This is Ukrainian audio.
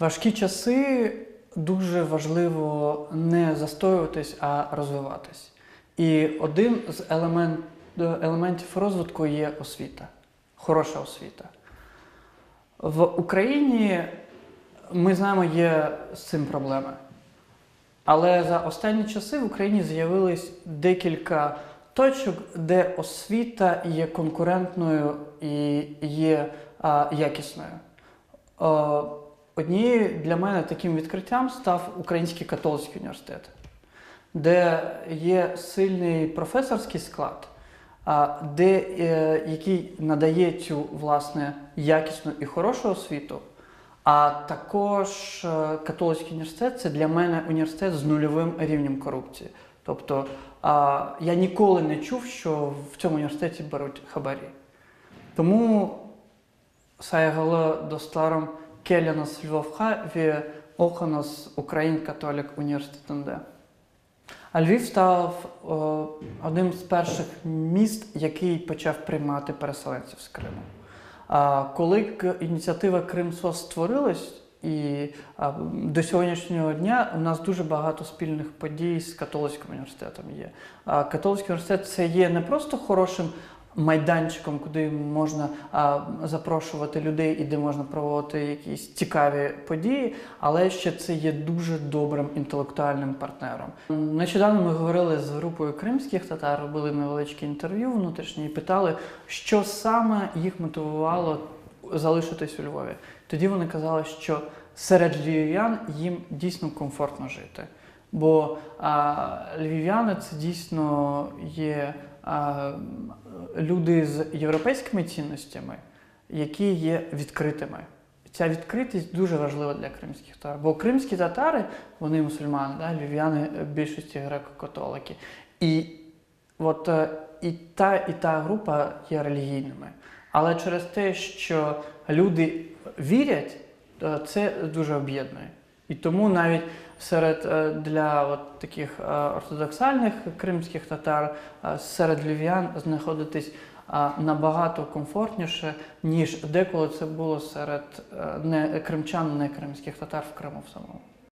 Важкі часи дуже важливо не застоюватись, а розвиватись. І один з елемент, елементів розвитку є освіта, хороша освіта. В Україні ми знаємо, є з цим проблеми. Але за останні часи в Україні з'явилось декілька точок, де освіта є конкурентною і є а, якісною. Однією для мене таким відкриттям став Український католицький університет, де є сильний професорський склад, де, е, який надає цю власне якісну і хорошу освіту. А також е, католицький університет це для мене університет з нульовим рівнем корупції. Тобто я ніколи не чув, що в цьому університеті беруть хабарі. Тому saygılı dostlarım geliniz Lvov'a ve оқыңыз Україн Католік університетінде. А Львів став е, одним з перших міст, який почав приймати переселенців з Криму. А коли ініціатива Кримсос створилась, і а, до сьогоднішнього дня у нас дуже багато спільних подій з католицьким університетом є. А, католицький університет це є не просто хорошим майданчиком, куди можна а, запрошувати людей і де можна проводити якісь цікаві події, але ще це є дуже добрим інтелектуальним партнером. Нещодавно ми говорили з групою кримських татар, робили невеличке інтерв'ю внутрішнє і питали, що саме їх мотивувало залишитись у Львові. Тоді вони казали, що серед львів'ян їм дійсно комфортно жити. Бо а, львів'яни це дійсно є а, люди з європейськими цінностями, які є відкритими. Ця відкритість дуже важлива для кримських татар. Бо кримські татари, вони мусульмани, да? львів'яни більшості греко-католики. І от е, і та, і та група є релігійними. Але через те, що люди вірять, е, це дуже об'єднує. І тому навіть серед е, для от таких е, ортодоксальних кримських татар е, серед львів'ян знаходитись набагато комфортніше, ніж деколи це було серед не кримчан, не кримських татар в Криму в самому.